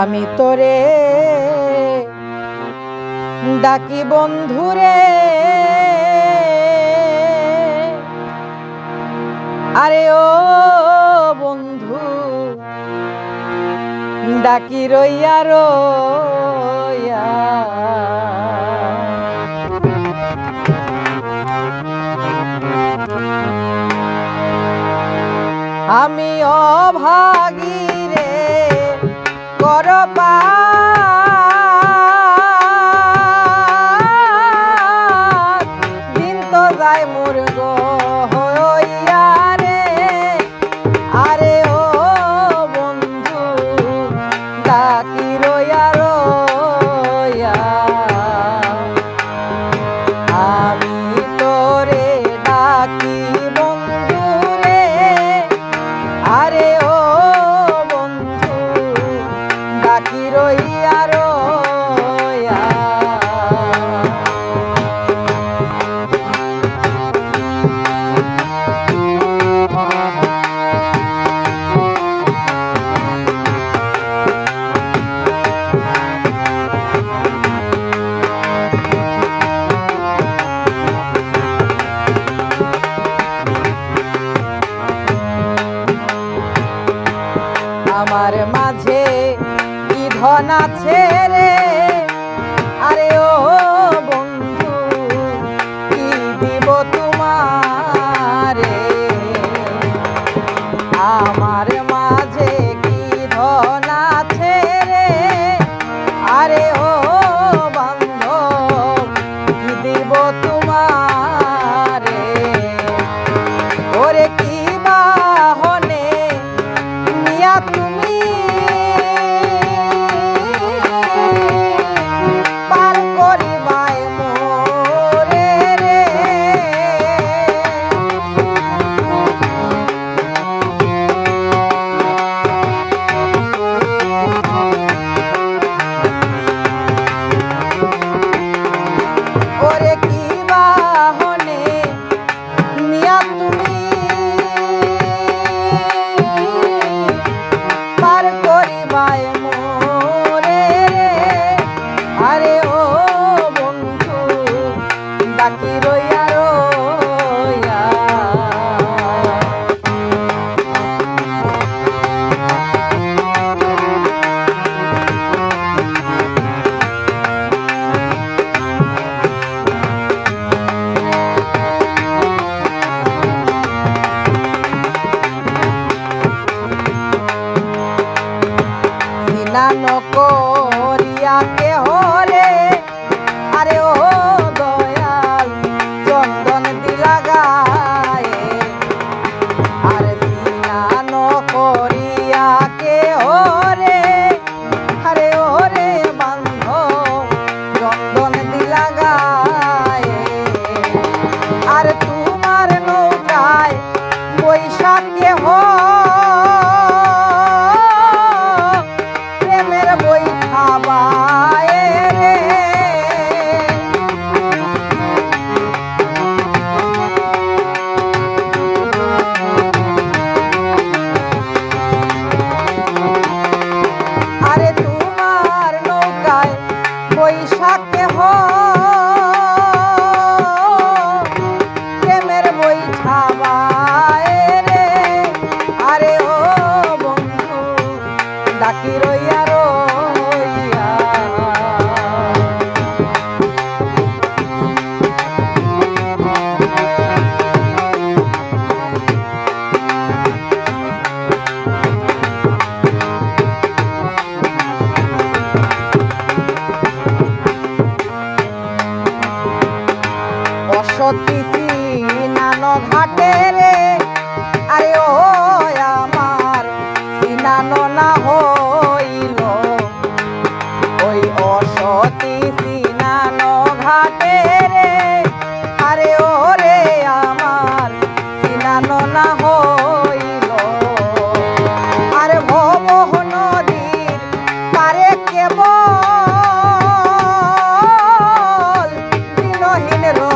আমি তোরে ডাকি বন্ধুরে। আরে ও বন্ধু ডাকি রইয়া রইয়া। Bye. ধন আছে వినరో